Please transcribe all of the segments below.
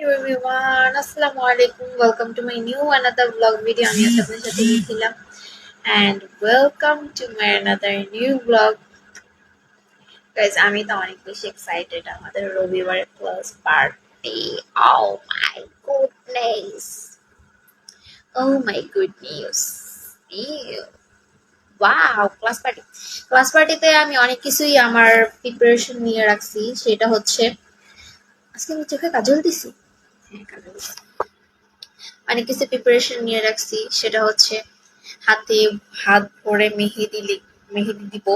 Hello everyone, Assalamu alaikum. Welcome to my new another vlog video. আমি আজকে আপনাদের সাথে গিয়েছিলাম and welcome to my another new vlog. Guys, আমি তো অনেক বেশি excited আমাদের রবিবারের class party. Oh my goodness. Oh my good news. Ew. Wow class party class পার্টিতে আমি অনেক কিছুই আমার প্রিপারেশন নিয়ে রাখছি সেটা হচ্ছে আজকে আমি চোখে হ্যাঁ কাজল দিছি অনেক কিছু প্রিপারেশন নিয়ে রাখছি, সেটা হচ্ছে হাতে হাত ভরে মেহেদি মেহেদি দিব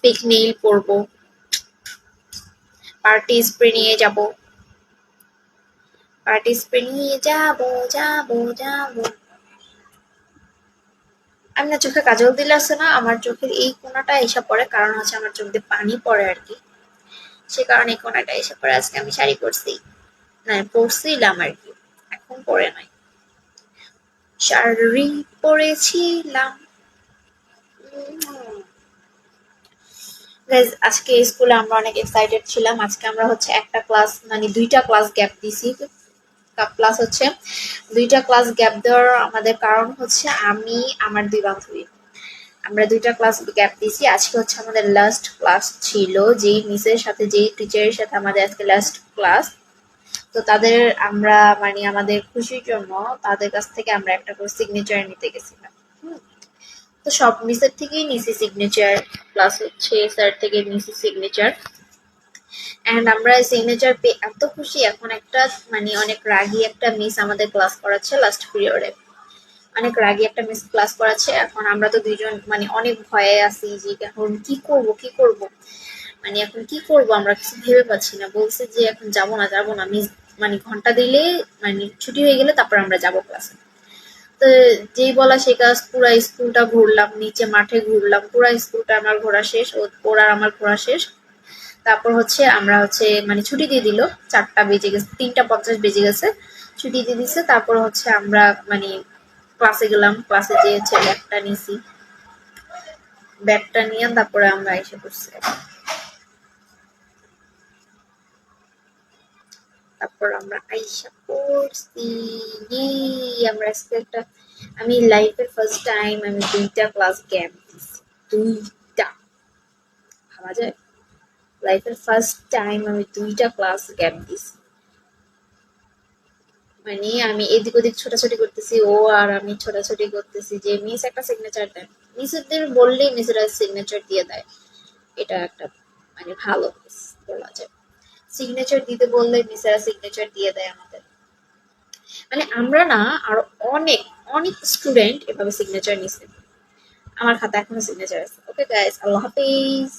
পিক নেইল করব পার্টি স্প্রে নিয়ে যাব। পার্টি স্প্রে নিয়ে যাব যাব যাব। আমি না চোখে কাজল দিলে আছে না, আমার চোখের এই কোনাটা এসে পড়ে, কারণ হচ্ছে আমার চোখ দিয়ে পানি পড়ে আর কি। সে কারণে কোনাটা এসে পড়ে, আজকে আমি শাড়ি পরছি। না পরছিলাম আর কি। এখন পরে নাই। শাড়ি Guys, আজকে স্কুলে আমরা অনেক এক্সাইটেড ছিলাম। আজকে আমরা হচ্ছে একটা ক্লাস মানে দুইটা ক্লাস গ্যাপ দিছি। প্লাস হচ্ছে। দুইটা ক্লাস গ্যাপ দেওয়ার আমাদের কারণ হচ্ছে আমি আমার দুই বান্ধবী। আমরা দুইটা ক্লাস গ্যাপ দিয়েছি আজকে হচ্ছে আমাদের লাস্ট ক্লাস ছিল। যেই মিসের সাথে যেই টিচারের সাথে আমাদের আজকে লাস্ট ক্লাস তো তাদের আমরা মানে আমাদের খুশির জন্য তাদের কাছ থেকে আমরা একটা করে সিগনেচার নিতে গেছিলাম তো সব মিসের থেকেই নিছি সিগনেচার প্লাস হচ্ছে স্যার থেকে নিছি সিগনেচার অ্যান্ড আমরা সিগনেচার পেয়ে এত খুশি, এখন একটা মানে অনেক রাগী একটা মিস আমাদের ক্লাস করাচ্ছে লাস্ট পিরিয়ডে অনেক রাগী একটা মিস ক্লাস করাচ্ছে, এখন আমরা তো দুইজন মানে অনেক ভয়ে আছি যে, এখন কি করব কি করব? মানে এখন কি করব আমরা কিছু ভেবে পাচ্ছি না। বলছে যে, এখন যাব না যাব না মিস মানে ঘণ্টা দিলে মানে ছুটি হয়ে গেলে তারপর আমরা যাব ক্লাসে তো যেই বলা সে কাজ, পুরা স্কুলটা ঘুরলাম, নিচে মাঠে ঘুরলাম, পুরা স্কুলটা আমার ঘোরা শেষ ওরা আমার ঘোরা শেষ। তারপর হচ্ছে আমরা হচ্ছে মানে ছুটি দিয়ে দিল, চারটা বেজে গেছে, তিনটা পঞ্চাশ বেজে গেছে, ছুটি দিয়ে দিছে। তারপর হচ্ছে আমরা মানে ক্লাসে গেলাম ক্লাসে যে হচ্ছে ব্যাগটা নিয়েছি। ব্যাগটা নিয়ে তারপরে আমরা এসে পড়ছি। তারপর আমরা আইসা পড়ছি আমরা আজকে একটা, আমি লাইফের ফার্স্ট টাইম আমি দুইটা ক্লাস গ্যাপ দিছি, দুইটা। ভাবা যায়? লাইফের ফার্স্ট টাইম আমি দুইটা ক্লাস গ্যাপ দিছি। মানে আমি এদিক ওদিক ছোটাছুটি করতেছি, ও আর আমি ছোটাছুটি করতেছি যে মিস একটা সিগনেচার দেন মিসেদের বললেই মিসেরা সিগনেচার দিয়ে দেয়। এটা একটা মানে ভালো বলা যায়। সিগনেচার দিতে বললে মিসেরা সিগনেচার দিয়ে দেয় আমাদের। মানে আমরা না আর অনেক অনেক স্টুডেন্ট এভাবে সিগনেচার নিছে আমার খাতা এখনও সিগনেচার আছে। ওকে গাইস আল্লাহ হাফিজ।